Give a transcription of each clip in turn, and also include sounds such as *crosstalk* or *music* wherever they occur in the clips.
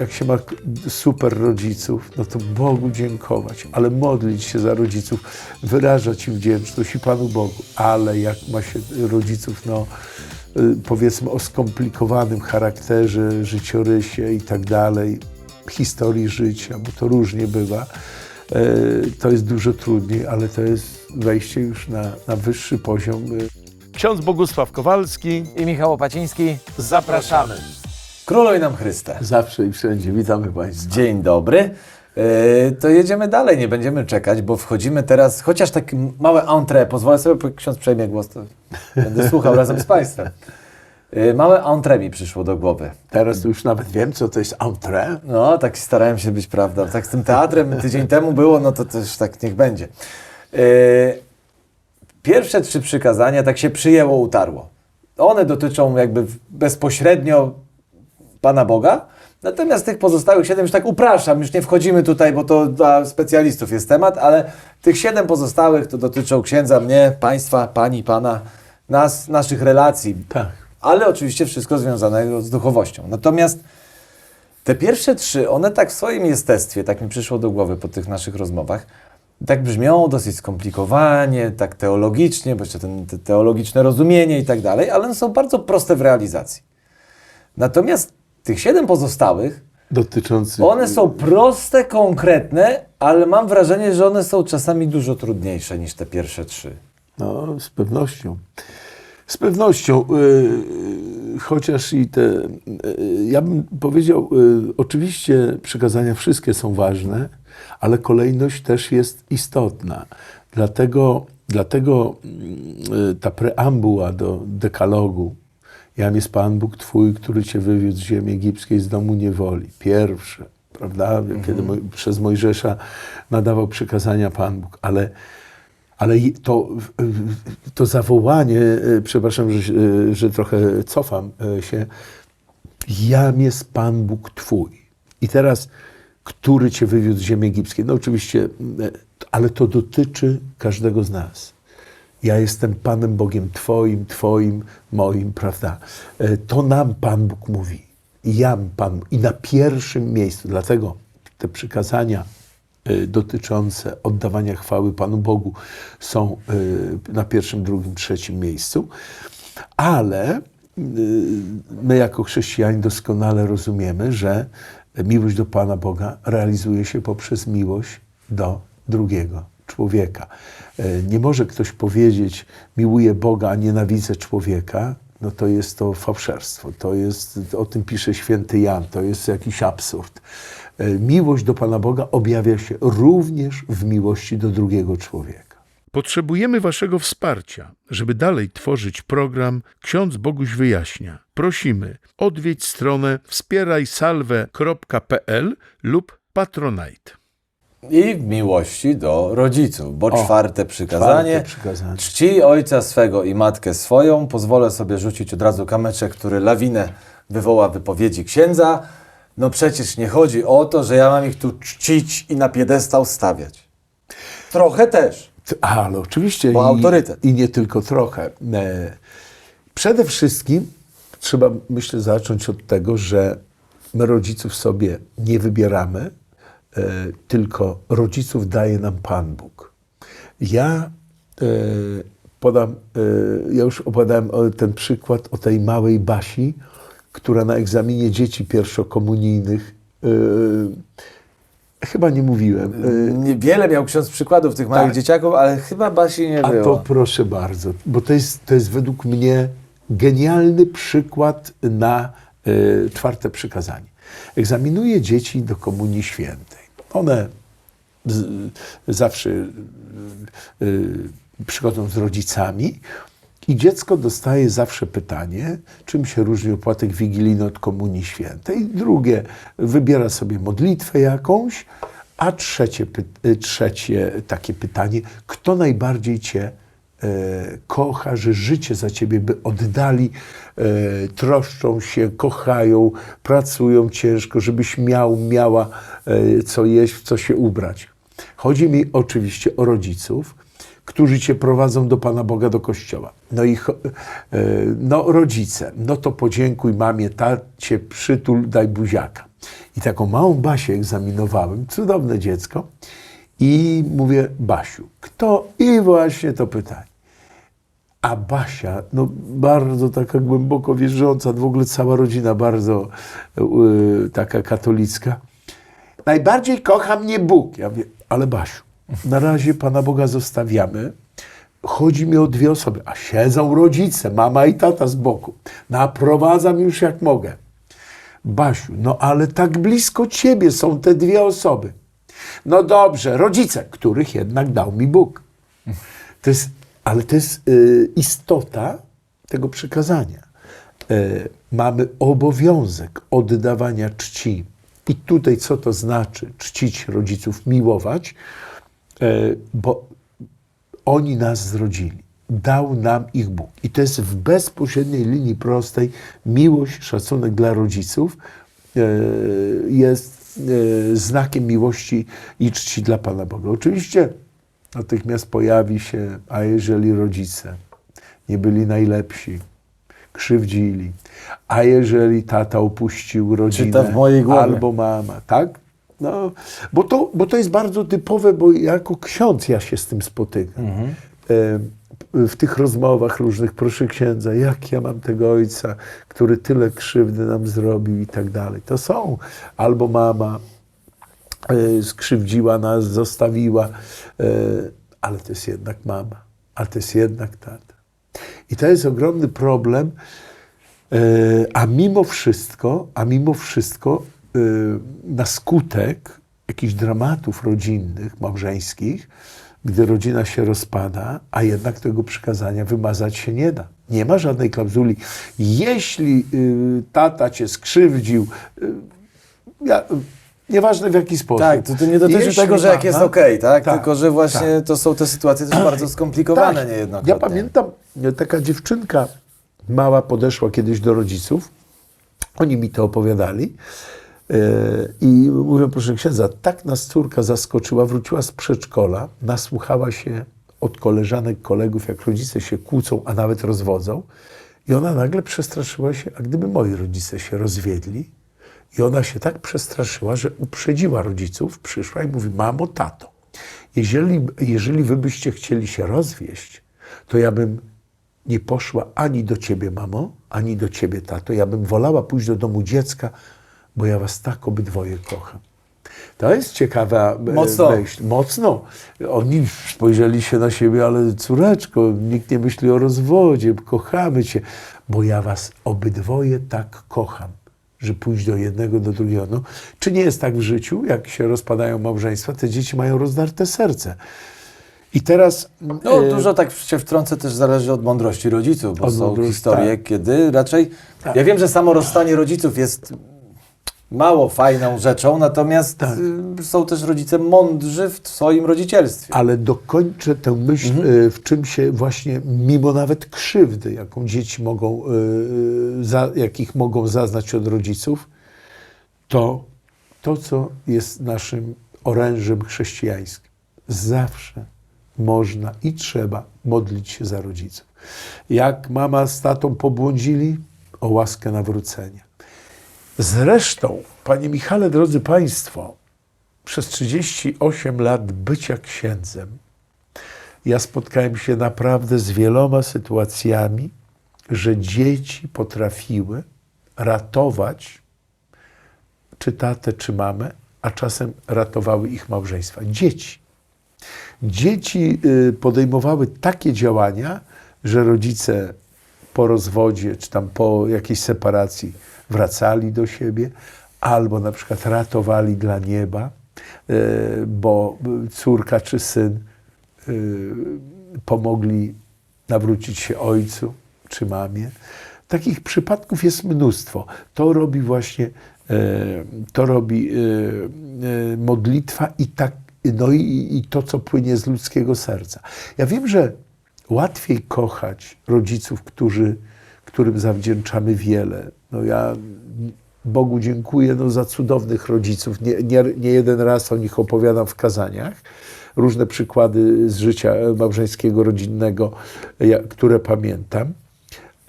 Jak się ma super rodziców, no to Bogu dziękować, ale modlić się za rodziców, wyrażać im wdzięczność i Panu Bogu. Ale jak ma się rodziców, no y, powiedzmy o skomplikowanym charakterze, życiorysie i tak dalej, historii życia, bo to różnie bywa, y, to jest dużo trudniej, ale to jest wejście już na, na wyższy poziom. y. Ksiądz Bogusław Kowalski, i Michał Opaciński. zapraszamy. Króluj nam Chryste. Zawsze i wszędzie. Witamy Państwa. Dzień dobry. E, To jedziemy dalej, nie będziemy czekać, bo wchodzimy teraz, chociaż takie małe entrée, pozwolę sobie, bo ksiądz przejmie głos, to będę słuchał razem z Państwem. E, Małe entrée mi przyszło do głowy. Teraz już nawet wiem, co to jest entrée. No, tak starałem się być, prawda. Tak z tym teatrem tydzień temu było, no to też tak niech będzie. E, Pierwsze trzy przykazania tak się przyjęło, utarło. One dotyczą jakby bezpośrednio Pana Boga, natomiast tych pozostałych siedem, już tak upraszczam, już nie wchodzimy tutaj, bo to dla specjalistów jest temat, ale tych siedem pozostałych to dotyczą księdza, mnie, państwa, pani, pana, nas, naszych relacji. Tak. Ale oczywiście wszystko związanego z duchowością. Natomiast te pierwsze trzy, one tak w swoim jestestwie, tak mi przyszło do głowy po tych naszych rozmowach, tak brzmią dosyć skomplikowanie, tak teologicznie, bo jeszcze ten, te teologiczne rozumienie i tak dalej, ale one są bardzo proste w realizacji. Natomiast tych siedem pozostałych, Dotyczący. one są proste, konkretne, ale mam wrażenie, że one są czasami dużo trudniejsze niż te pierwsze trzy. No, z pewnością. Z pewnością. y, chociaż i te. y, ja bym powiedział, y, oczywiście przykazania wszystkie są ważne, ale kolejność też jest istotna. Dlatego, dlatego y, ta preambuła do dekalogu. Jam jest Pan Bóg Twój, który Cię wywiódł z ziemi egipskiej, z domu niewoli. Pierwsze, prawda? Kiedy Moj, przez Mojżesza nadawał przykazania Pan Bóg. Ale, ale to, to zawołanie, e, przepraszam, że, się- że trochę cofam e, się, Jam jest Pan Bóg Twój. I teraz, który Cię wywiódł z ziemi egipskiej? No oczywiście, e, ale to dotyczy każdego z nas. Ja jestem Panem Bogiem Twoim, Twoim, moim, prawda? E, To nam Pan Bóg mówi. Jam Pan. I na pierwszym miejscu, dlatego te przykazania e, dotyczące oddawania chwały Panu Bogu są e, na pierwszym, drugim, trzecim miejscu. Ale my jako chrześcijanie doskonale rozumiemy, że miłość do Pana Boga realizuje się poprzez miłość do drugiego człowieka. E, Nie może ktoś powiedzieć, miłuję Boga, a nienawidzę człowieka, no to jest to fałszerstwo. To jest, o tym pisze święty Jan, to jest jakiś absurd. E, Miłość do Pana Boga objawia się również w miłości do drugiego człowieka. Potrzebujemy Waszego wsparcia, żeby dalej tworzyć program Ksiądz Boguś Wyjaśnia. Prosimy, odwiedź stronę wspierajsalwę.pl lub Patronite. I w miłości do rodziców, bo O, czwarte przykazanie, czwarte przykazanie. czci ojca swego i matkę swoją. Pozwolę sobie rzucić od razu kameczek, który lawinę wywoła wypowiedzi księdza. No przecież nie chodzi o to, że ja mam ich tu czcić i na piedestał stawiać. Trochę też. Ale oczywiście. Bo i, autorytet. I nie tylko trochę. E, Przede wszystkim trzeba, myślę, zacząć od tego, że my rodziców sobie nie wybieramy, tylko rodziców daje nam Pan Bóg. Ja e, podam, e, ja już opowiadałem ten przykład o tej małej Basi, która na egzaminie dzieci pierwszokomunijnych e, chyba nie mówiłem. e, Niewiele miał ksiądz przykładów tych małych Tak. dzieciaków, ale chyba Basi nie A było. to proszę bardzo, bo to jest, to jest według mnie genialny przykład na y, czwarte przykazanie. Egzaminuje dzieci do Komunii Świętej. One z, zawsze y, y, przychodzą z rodzicami i dziecko dostaje zawsze pytanie, czym się różni opłatek wigilijny od Komunii Świętej. Drugie, wybiera sobie modlitwę jakąś, a trzecie, y, trzecie takie pytanie, kto najbardziej cię kocha, że życie za ciebie by oddali, e, troszczą się, kochają, pracują ciężko, żebyś miał, miała e, co jeść, w co się ubrać. Chodzi mi oczywiście o rodziców, którzy cię prowadzą do Pana Boga, do kościoła. No i e, no, rodzice, no to podziękuj mamie, tacie, przytul, daj buziaka. I taką małą Basię egzaminowałem, cudowne dziecko. I mówię, Basiu, kto? I właśnie to pytanie. A Basia, no bardzo taka głęboko wierząca, w ogóle cała rodzina bardzo y, taka katolicka. Najbardziej kocha mnie Bóg. Ja mówię, ale Basiu, na razie Pana Boga zostawiamy. Chodzi mi o dwie osoby, a siedzą rodzice, mama i tata z boku. Naprowadzam już jak mogę. Basiu, no ale tak blisko ciebie są te dwie osoby. No dobrze, rodzice, których jednak dał mi Bóg. To jest, ale to jest y, istota tego przykazania. Y, mamy obowiązek oddawania czci. I tutaj co to znaczy czcić rodziców, miłować? Y, bo oni nas zrodzili. Dał nam ich Bóg. I to jest w bezpośredniej linii prostej miłość, szacunek dla rodziców jest znakiem miłości i czci dla Pana Boga. Oczywiście natychmiast pojawi się, a jeżeli rodzice nie byli najlepsi, krzywdzili, a jeżeli tata opuścił rodzinę, albo mama, tak? No, bo, to, bo to jest bardzo typowe, bo jako ksiądz ja się z tym spotykam. Mhm. E, w tych rozmowach różnych, proszę księdza, jak ja mam tego ojca, który tyle krzywdy nam zrobił i tak dalej. To są albo mama skrzywdziła nas, zostawiła, e, ale to jest jednak mama, ale to jest jednak tata. I to jest ogromny problem, e, a mimo wszystko, a mimo wszystko e, na skutek jakichś dramatów rodzinnych, małżeńskich, gdy rodzina się rozpada, a jednak tego przykazania wymazać się nie da. Nie ma żadnej klauzuli. Jeśli y, tata cię skrzywdził, y, ja, nieważne w jaki sposób. Tak, to, to nie dotyczy Jeśli tego, że jak jest okej, tak? Tak, Tylko, że właśnie tak. to są te sytuacje też bardzo skomplikowane Tak. niejednokrotnie. Ja pamiętam, e, taka dziewczynka mała podeszła kiedyś do rodziców. Oni mi to opowiadali. e, I mówią, proszę księdza, tak nas córka zaskoczyła, wróciła z przedszkola, nasłuchała się od koleżanek, kolegów, jak rodzice się kłócą, a nawet rozwodzą. I ona nagle przestraszyła się, a gdyby moi rodzice się rozwiedli, i ona się tak przestraszyła, że uprzedziła rodziców, przyszła i mówi: Mamo, tato, jeżeli, jeżeli wy byście chcieli się rozwieść, to ja bym nie poszła ani do ciebie, mamo, ani do ciebie, tato. Ja bym wolała pójść do domu dziecka, bo ja was tak obydwoje kocham. To jest ciekawa e, Mocno. myśl. Mocno. Oni spojrzeli się na siebie, ale córeczko, nikt nie myśli o rozwodzie, kochamy cię, bo ja was obydwoje tak kocham, że pójść do jednego, do drugiego. No, czy nie jest tak w życiu, jak się rozpadają małżeństwa, te dzieci mają rozdarte serce. I teraz... No, e, dużo tak się wtrącę też zależy od mądrości rodziców, bo Od są mądrości, historie, tak. kiedy raczej... Ja wiem, że samo rozstanie rodziców jest mało fajną rzeczą, natomiast Tak. y, są też rodzice mądrzy w swoim rodzicielstwie. Ale dokończę tę myśl, Mhm. y, w czym się właśnie, mimo nawet krzywdy, jaką dzieci mogą, y, za, jakich mogą zaznać od rodziców, to to, co jest naszym orężem chrześcijańskim. Zawsze można i trzeba modlić się za rodziców. Jak mama z tatą pobłądzili, o łaskę nawrócenia. Zresztą, Panie Michale, drodzy Państwo, przez 38 lat bycia księdzem, ja spotkałem się naprawdę z wieloma sytuacjami, że dzieci potrafiły ratować czy tatę, czy mamę, a czasem ratowały ich małżeństwa. Dzieci. Dzieci y, podejmowały takie działania, że rodzice po rozwodzie, czy tam po jakiejś separacji wracali do siebie, albo na przykład ratowali dla nieba, y, bo córka czy syn y, pomogli nawrócić się ojcu czy mamie. Takich przypadków jest mnóstwo. To robi właśnie, e, to robi e, e, modlitwa i, tak, no i, i to, co płynie z ludzkiego serca. Ja wiem, że łatwiej kochać rodziców, którzy, którym zawdzięczamy wiele. No ja Bogu dziękuję no, za cudownych rodziców. Nie, nie, nie jeden raz o nich opowiadam w kazaniach. Różne przykłady z życia małżeńskiego, rodzinnego, które pamiętam.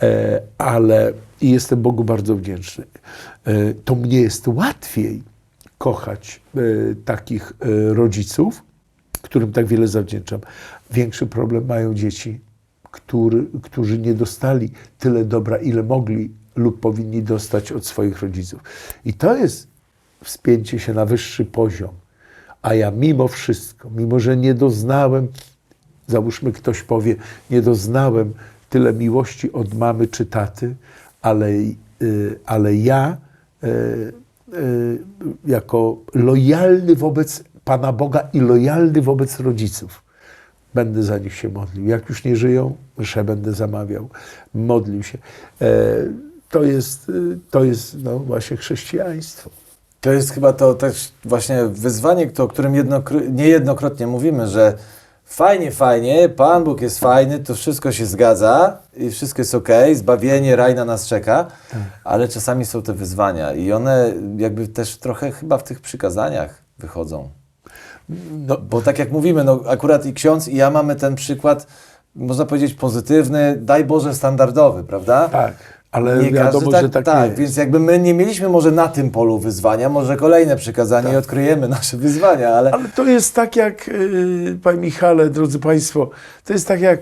E, ale jestem Bogu bardzo wdzięczny. E, To mnie jest łatwiej kochać e, takich rodziców, którym tak wiele zawdzięczam. Większy problem mają dzieci, który, którzy nie dostali tyle dobra, ile mogli lub powinni dostać od swoich rodziców. I to jest wspięcie się na wyższy poziom. A ja mimo wszystko, mimo że nie doznałem, załóżmy ktoś powie, nie doznałem tyle miłości od mamy czy taty, ale, y, ale ja y, y, jako lojalny wobec Pana Boga i lojalny wobec rodziców będę za nich się modlił. Jak już nie żyją, mszę będę zamawiał, modlił się. To jest, y, to jest no, właśnie chrześcijaństwo. To jest chyba to też właśnie wyzwanie, o którym jednokro- niejednokrotnie mówimy, że fajnie, fajnie, Pan Bóg jest fajny, to wszystko się zgadza i wszystko jest ok, zbawienie, raj na nas czeka, ale czasami są te wyzwania i one jakby też trochę chyba w tych przykazaniach wychodzą. No, Bo tak jak mówimy, no akurat i ksiądz i ja mamy ten przykład, można powiedzieć pozytywny, daj Boże standardowy, prawda? tak, ale Nie wiadomo, każdy że tak, tak więc jakby my nie mieliśmy może na tym polu wyzwania, może kolejne przykazanie i odkryjemy nasze wyzwania, ale, Ale to jest tak jak, yy, Panie Michale, drodzy Państwo, to jest tak jak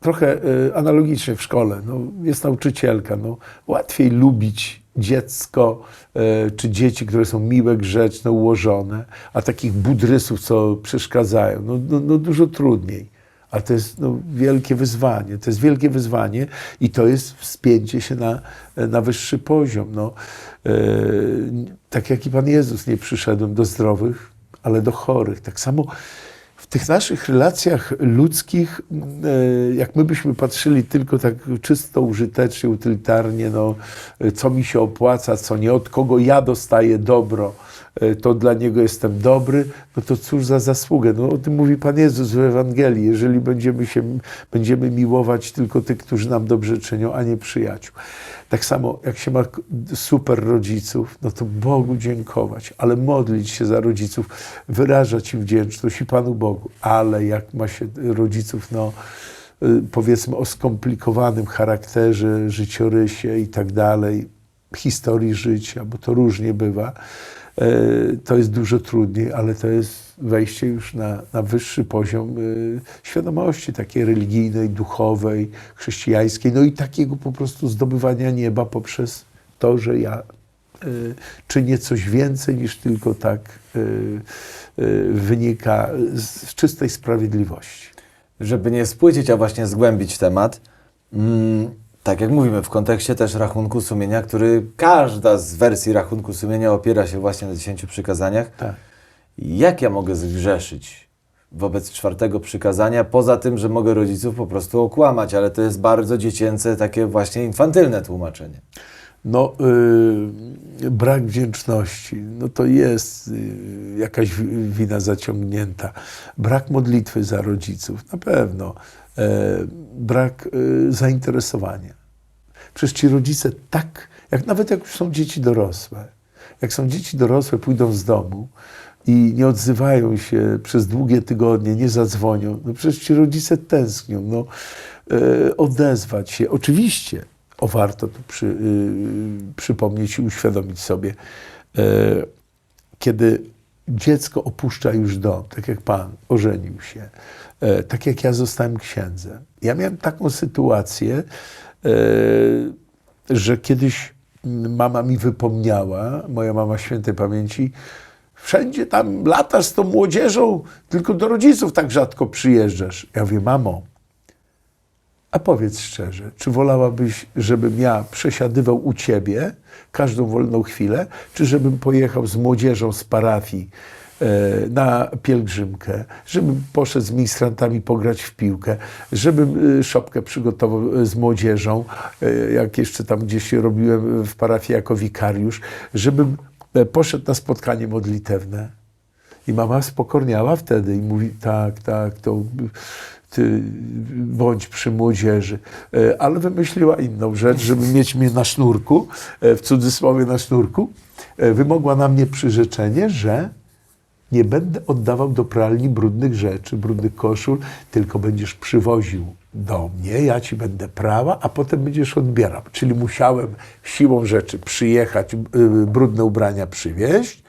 trochę yy, analogicznie w szkole. No, jest nauczycielka. No, łatwiej lubić dziecko yy, czy dzieci, które są miłe, grzeczne, ułożone, a takich budrysów, co przeszkadzają, no, no, no dużo trudniej. A to jest no, wielkie wyzwanie. To jest wielkie wyzwanie i to jest wspięcie się na, na wyższy poziom. No, e, tak jak i Pan Jezus nie przyszedłem do zdrowych, ale do chorych. Tak samo w tych naszych relacjach ludzkich, e, jak my byśmy patrzyli tylko tak czysto użytecznie, utylitarnie, no, e, co mi się opłaca, co nie, od kogo ja dostaję dobro, to dla niego jestem dobry, no to cóż za zasługę. No, o tym mówi Pan Jezus w Ewangelii. Jeżeli będziemy, się, będziemy miłować tylko tych, którzy nam dobrze czynią, a nie przyjaciół. Tak samo jak się ma super rodziców, no to Bogu dziękować, ale modlić się za rodziców, wyrażać im wdzięczność i Panu Bogu. Ale jak ma się rodziców, no y, powiedzmy o skomplikowanym charakterze, życiorysie i tak dalej, historii życia, bo to różnie bywa, to jest dużo trudniej, ale to jest wejście już na, na wyższy poziom y, świadomości takiej religijnej, duchowej, chrześcijańskiej, no i takiego po prostu zdobywania nieba poprzez to, że ja y, czynię coś więcej niż tylko tak wynika z, z czystej sprawiedliwości. żeby nie spłycić, a właśnie zgłębić temat, mm, tak jak mówimy, w kontekście też rachunku sumienia, który każda z wersji rachunku sumienia opiera się właśnie na dziesięciu przykazaniach. Tak. Jak ja mogę zgrzeszyć wobec czwartego przykazania, poza tym, że mogę rodziców po prostu okłamać, ale to jest bardzo dziecięce, takie właśnie infantylne tłumaczenie. No, y, brak wdzięczności, no to jest y, jakaś wi- wina zaciągnięta. Brak modlitwy za rodziców, na pewno. E, brak y, zainteresowania. Przecież ci rodzice tak, jak nawet jak już są dzieci dorosłe, jak są dzieci dorosłe, pójdą z domu i nie odzywają się przez długie tygodnie, nie zadzwonią, no przecież ci rodzice tęsknią. No, e, odezwać się. Oczywiście, o warto tu przy, y, przypomnieć i uświadomić sobie, e, kiedy dziecko opuszcza już dom, tak jak Pan ożenił się, e, tak jak ja zostałem księdzem. Ja miałem taką sytuację, e, że kiedyś mama mi wypomniała, moja mama świętej pamięci, wszędzie tam latasz z tą młodzieżą, tylko do rodziców tak rzadko przyjeżdżasz. Ja mówię, mamo, a powiedz szczerze, czy wolałabyś, żebym ja przesiadywał u ciebie każdą wolną chwilę, czy żebym pojechał z młodzieżą z parafii e, na pielgrzymkę, żebym poszedł z ministrantami pograć w piłkę, żebym e, szopkę przygotował e, z młodzieżą, jak jeszcze tam gdzieś robiłem w parafii jako wikariusz, żebym poszedł na spotkanie modlitewne. I mama spokorniała wtedy i mówi, tak, tak, to bądź przy młodzieży. E, Ale wymyśliła inną rzecz, żeby mieć mnie na sznurku, e, w cudzysłowie na sznurku. E, Wymogła na mnie przyrzeczenie, że nie będę oddawał do pralni brudnych rzeczy, brudnych koszul, tylko będziesz przywoził do mnie, ja ci będę prała, a potem będziesz odbierał. Czyli musiałem siłą rzeczy przyjechać, brudne ubrania przywieźć,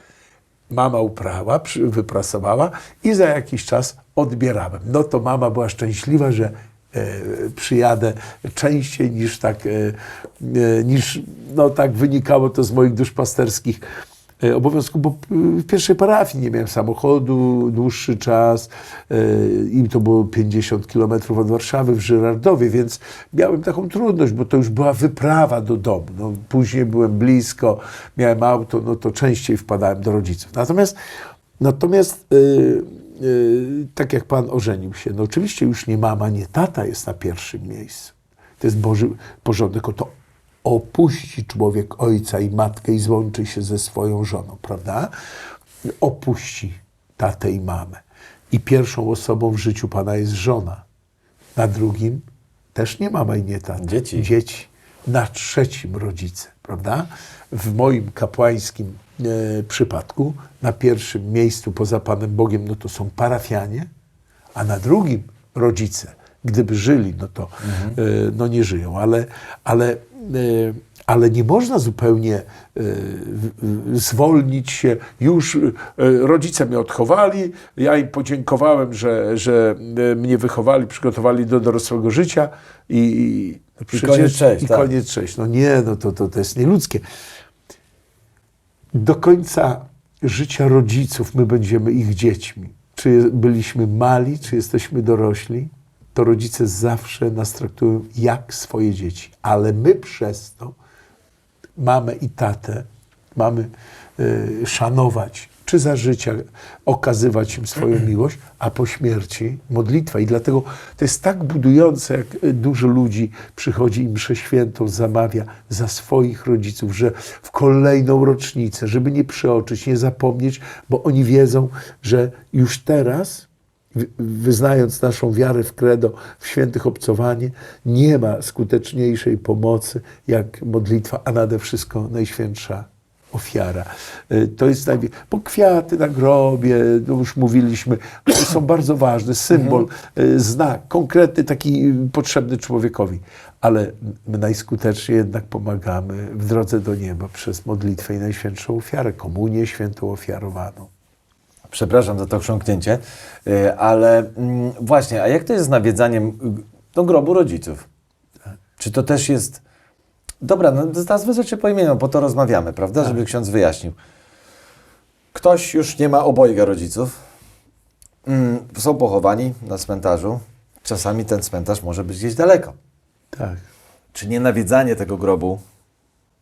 mama uprała, wyprasowała i za jakiś czas odbierałem. No to mama była szczęśliwa, że e, przyjadę częściej niż tak, e, e, niż no tak wynikało to z moich duszpasterskich obowiązków, bo w pierwszej parafii nie miałem samochodu dłuższy czas, im to było 50 kilometrów od Warszawy w Żyrardowie, więc miałem taką trudność, bo to już była wyprawa do domu. No, później byłem blisko, miałem auto, no to częściej wpadałem do rodziców. Natomiast, natomiast tak jak Pan ożenił się, no oczywiście już nie mama, nie tata jest na pierwszym miejscu. To jest Boży porządek, oto opuści człowiek ojca i matkę i złączy się ze swoją żoną, prawda? Opuści tatę i mamę. I pierwszą osobą w życiu Pana jest żona. Na drugim też nie mama i nie tata. Dzieci. Dzieci. Na trzecim rodzice, prawda? W moim kapłańskim e, przypadku na pierwszym miejscu poza Panem Bogiem no to są parafianie, a na drugim rodzice. Gdyby żyli, no to e, no nie żyją, ale, ale, ale nie można zupełnie e, zwolnić się. Już e, rodzice mnie odchowali, ja im podziękowałem, że, że e, mnie wychowali, przygotowali do dorosłego życia i, i, no przecież- koniec, cześć, I tak. koniec, cześć. No nie, no to, to, to jest nieludzkie do końca życia rodziców my będziemy ich dziećmi. Czy byliśmy mali, czy jesteśmy dorośli, to rodzice zawsze nas traktują jak swoje dzieci. Ale my przez to mamę i tatę mamy y, szanować, czy za życia okazywać im swoją *clears throat* miłość, a po śmierci modlitwa. I dlatego to jest tak budujące, jak y, dużo ludzi przychodzi i mszę świętą zamawia za swoich rodziców, że w kolejną rocznicę, żeby nie przeoczyć, nie zapomnieć, bo oni wiedzą, że już teraz wyznając naszą wiarę w credo, w świętych obcowanie, nie ma skuteczniejszej pomocy jak modlitwa, a nade wszystko najświętsza ofiara. Y, To jest najwie... Bo kwiaty na grobie, no już mówiliśmy, są bardzo ważne, symbol, y, znak, konkretny, taki potrzebny człowiekowi. Ale my najskuteczniej jednak pomagamy w drodze do nieba przez modlitwę i najświętszą ofiarę, komunię świętą ofiarowaną. Przepraszam za to chrząknięcie, y, ale mm, właśnie, a jak to jest z nawiedzaniem y, do grobu rodziców? Czy to też jest... Dobra, no nazwę rzeczy po imieniu, po to rozmawiamy, prawda, żeby ksiądz wyjaśnił. Ktoś już nie ma obojga rodziców, mm, są pochowani na cmentarzu, czasami ten cmentarz może być gdzieś daleko. Tak. Czy nie nawiedzanie tego grobu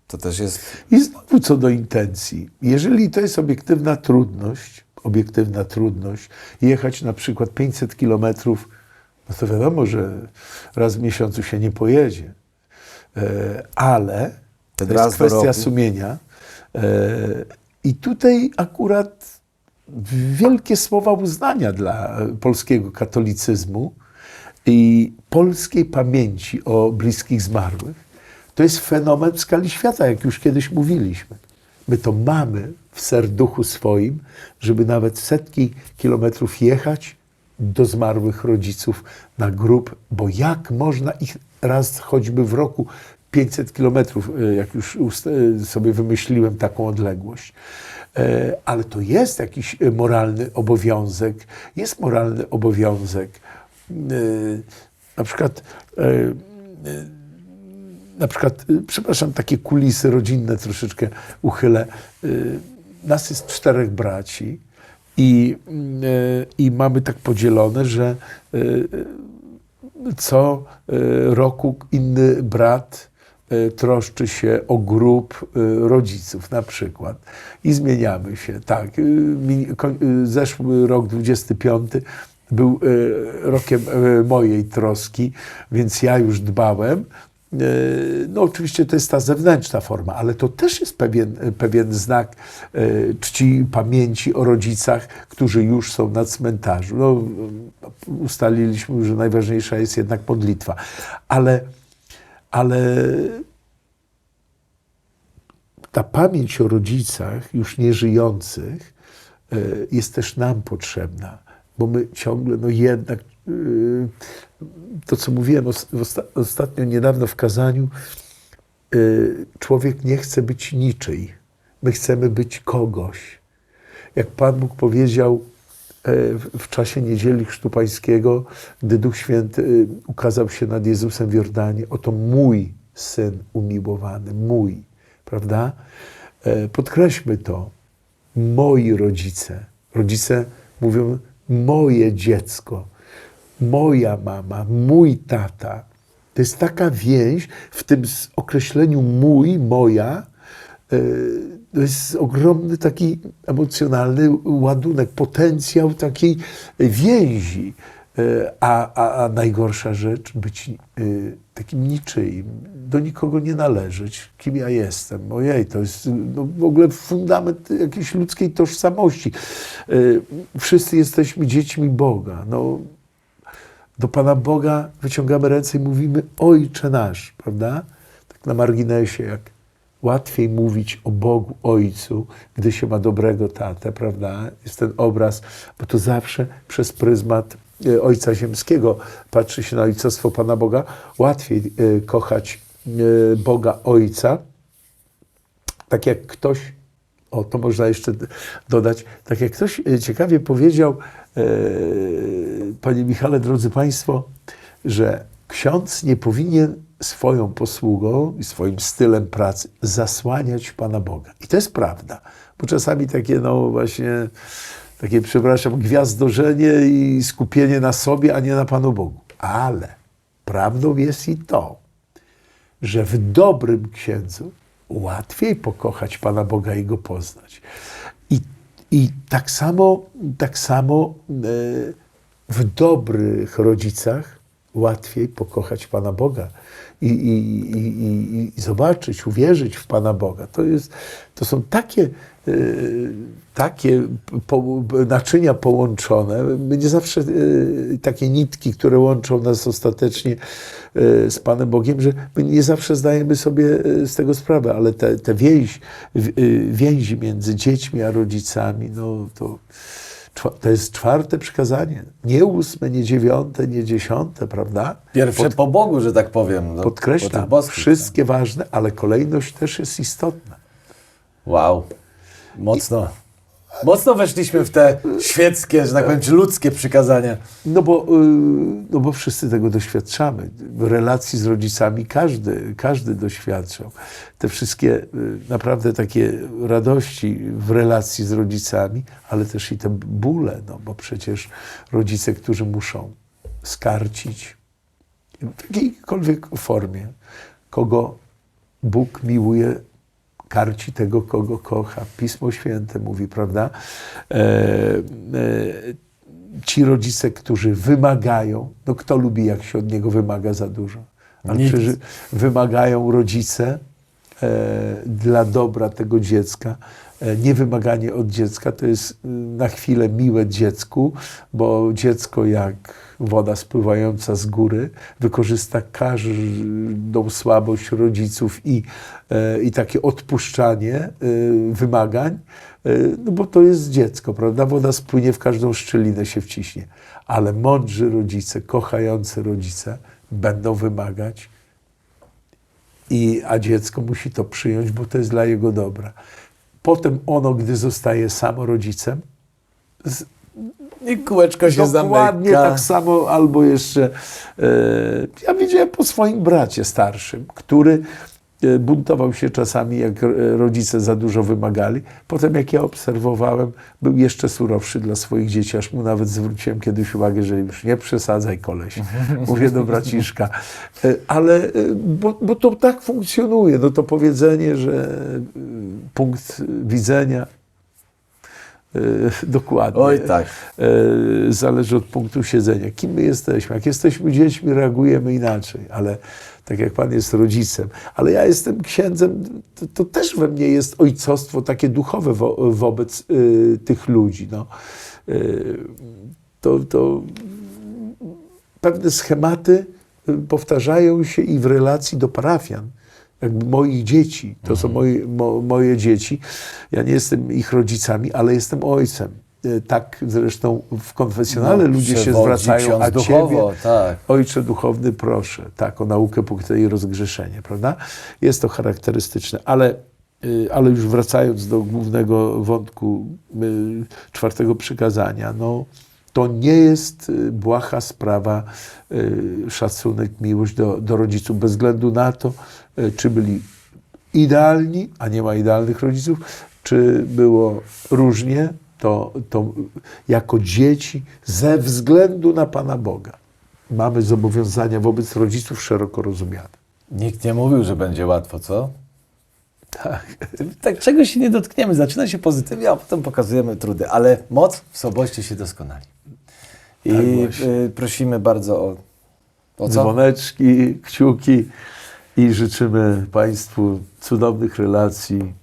to też jest... I znowu co do intencji. Jeżeli to jest obiektywna trudność, obiektywna trudność, jechać na przykład 500 kilometrów, no to wiadomo, że raz w miesiącu się nie pojedzie. E, ale to raz jest kwestia sumienia. E, I tutaj akurat wielkie słowa uznania dla polskiego katolicyzmu i polskiej pamięci o bliskich zmarłych. To jest fenomen w skali świata, jak już kiedyś mówiliśmy. My to mamy w serduchu swoim, żeby nawet setki kilometrów jechać do zmarłych rodziców na grób, bo jak można ich raz choćby w roku 500 kilometrów, e, jak już e, sobie wymyśliłem taką odległość. E, Ale to jest jakiś moralny obowiązek, jest moralny obowiązek. Na przykład na przykład, przepraszam, takie kulisy rodzinne troszeczkę uchylę. Nas jest czterech braci i, y, i mamy tak podzielone, że y, co y, roku inny brat troszczy się o y, rodziców na przykład i zmieniamy się. Tak, zeszły rok 25 był rokiem mojej troski, więc ja już dbałem. Y, No oczywiście to jest ta zewnętrzna forma, ale to też jest pewien, pewien znak y, czci pamięci o rodzicach, którzy już są na cmentarzu. No, ustaliliśmy, że najważniejsza jest jednak modlitwa, ale, ale ta pamięć o rodzicach już nieżyjących e, jest też nam potrzebna, bo my ciągle, no jednak, e, to co mówiłem ostatnio, niedawno w kazaniu, e, człowiek nie chce być niczyj. My chcemy być kogoś. Jak Pan Bóg powiedział e, w- czasie niedzieli Chrztu Pańskiego, gdy Duch Święty e, ukazał się nad Jezusem w Jordanie, oto mój Syn umiłowany, mój, prawda? E, Podkreślmy to. Moi rodzice. Rodzice mówią moje dziecko, moja mama, mój tata. To jest taka więź w tym określeniu mój, moja. e, To jest ogromny taki emocjonalny ładunek, potencjał takiej więzi. E, A, a, a najgorsza rzecz, być e, takim niczyim, do nikogo nie należeć. Kim ja jestem? Ojej, to jest no, w ogóle fundament jakiejś ludzkiej tożsamości. Wszyscy jesteśmy dziećmi Boga. No, do Pana Boga wyciągamy ręce i mówimy Ojcze nasz, prawda? Tak na marginesie, jak łatwiej mówić o Bogu Ojcu, gdy się ma dobrego tatę, prawda? Jest ten obraz, bo to zawsze przez pryzmat e, Ojca Ziemskiego patrzy się na ojcostwo Pana Boga. Łatwiej e, kochać e, Boga Ojca, tak jak ktoś, o to można jeszcze dodać, tak jak ktoś e, ciekawie powiedział, e, Panie Michale, drodzy Państwo, że ksiądz nie powinien swoją posługą i swoim stylem pracy zasłaniać Pana Boga. I to jest prawda, bo czasami takie, no właśnie, takie, przepraszam, gwiazdorzenie i skupienie na sobie, a nie na Panu Bogu. Ale prawdą jest i to, że w dobrym księdzu łatwiej pokochać Pana Boga i go poznać. I, i tak samo, tak samo e, w dobrych rodzicach łatwiej pokochać Pana Boga i, i, i, i, zobaczyć, uwierzyć w Pana Boga. To, jest, to są takie, takie po, naczynia połączone. Nie zawsze e, takie nitki, które łączą nas ostatecznie e, z Panem Bogiem, że my nie zawsze zdajemy sobie z tego sprawę, ale te, te więź, więzi między dziećmi a rodzicami, no to, to jest czwarte przykazanie. Nie ósme, nie dziewiąte, nie dziesiąte, prawda? Pierwsze po Bogu, że tak powiem. no, po Podkreślam, tych boskich. wszystkie ważne, ale kolejność też jest istotna. Wow. Mocno. Mocno weszliśmy w te świeckie, że tak powiem, czy ludzkie przykazania. No bo, y, no bo wszyscy tego doświadczamy. W relacji z rodzicami każdy, każdy doświadczał. Te wszystkie y, naprawdę takie radości w relacji z rodzicami, ale też i te bóle, no bo przecież rodzice, którzy muszą skarcić w jakiejkolwiek formie, kogo Bóg miłuje, karci tego, kogo kocha. Pismo Święte mówi, prawda? E, e, ci rodzice, którzy wymagają, no kto lubi, jak się od niego wymaga za dużo? Ale przecież wymagają rodzice e, dla dobra tego dziecka. E, niewymaganie od dziecka to jest y, na chwilę miłe dziecku, bo dziecko jak woda spływająca z góry wykorzysta każdą słabość rodziców i, e, i takie odpuszczanie e, wymagań, e, no bo to jest dziecko, prawda? Woda spłynie w każdą szczelinę się wciśnie. Ale mądrzy rodzice, kochający rodzice będą wymagać i, a dziecko musi to przyjąć, bo to jest dla jego dobra. Potem ono, gdy zostaje samo rodzicem, I kółeczko się dokładnie zamyka. tak samo, albo jeszcze, e, ja widziałem po swoim bracie starszym, który e, buntował się czasami, jak rodzice za dużo wymagali. Potem, jak ja obserwowałem, był jeszcze surowszy dla swoich dzieci, aż mu nawet zwróciłem kiedyś uwagę, że już nie przesadzaj koleś. Mówię do braciszka. E, Ale, bo, bo to tak funkcjonuje, no to powiedzenie, że punkt widzenia dokładnie. Oj, tak. E, zależy od punktu siedzenia. Kim my jesteśmy? Jak jesteśmy dziećmi, reagujemy inaczej, ale tak jak Pan jest rodzicem, ale ja jestem księdzem, to, to też we mnie jest ojcostwo takie duchowe wo, wobec y, tych ludzi. No. Y, to, to pewne schematy y, powtarzają się i w relacji do parafian. Jakby moich dzieci, to są moje, mo, moje dzieci. Ja nie jestem ich rodzicami, ale jestem ojcem. y, tak zresztą w konfesjonale No, ludzie się zwracają, a duchowo, ciebie, tak. ojcze duchowny, proszę, tak, o naukę pokutę i rozgrzeszenie, prawda? Jest to charakterystyczne, ale, y, ale już wracając do głównego wątku y, czwartego przykazania, no, to nie jest y, błaha sprawa y, szacunek, miłość do, do rodziców, bez względu na to, y, czy byli idealni, a nie ma idealnych rodziców, czy było różnie, to, to jako dzieci ze względu na Pana Boga mamy zobowiązania wobec rodziców szeroko rozumiane. Nikt nie mówił, że będzie łatwo, co? Tak. *laughs* Tak czegoś się nie dotkniemy. Zaczyna się pozytywnie, a potem pokazujemy trudy. Ale moc w soboście się doskonali. I Tak y, prosimy bardzo o, o? Dzwoneczki, kciuki i życzymy Państwu cudownych relacji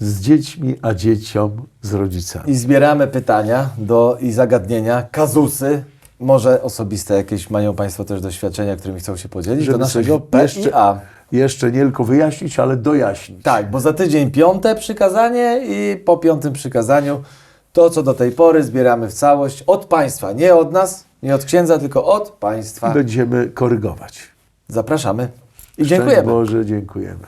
z dziećmi, a dzieciom z rodzicami. I zbieramy pytania do, i zagadnienia, kazusy, może osobiste jakieś mają Państwo też doświadczenia, którymi chcą się podzielić, do Żeby naszego coś jeszcze, PIA. jeszcze nie tylko wyjaśnić, ale dojaśnić. Tak, bo za tydzień piąte przykazanie i po piątym przykazaniu to, co do tej pory zbieramy w całość od Państwa, nie od nas, nie od księdza, tylko od Państwa. Będziemy korygować. Zapraszamy i Szczęść dziękujemy. Boże, dziękujemy.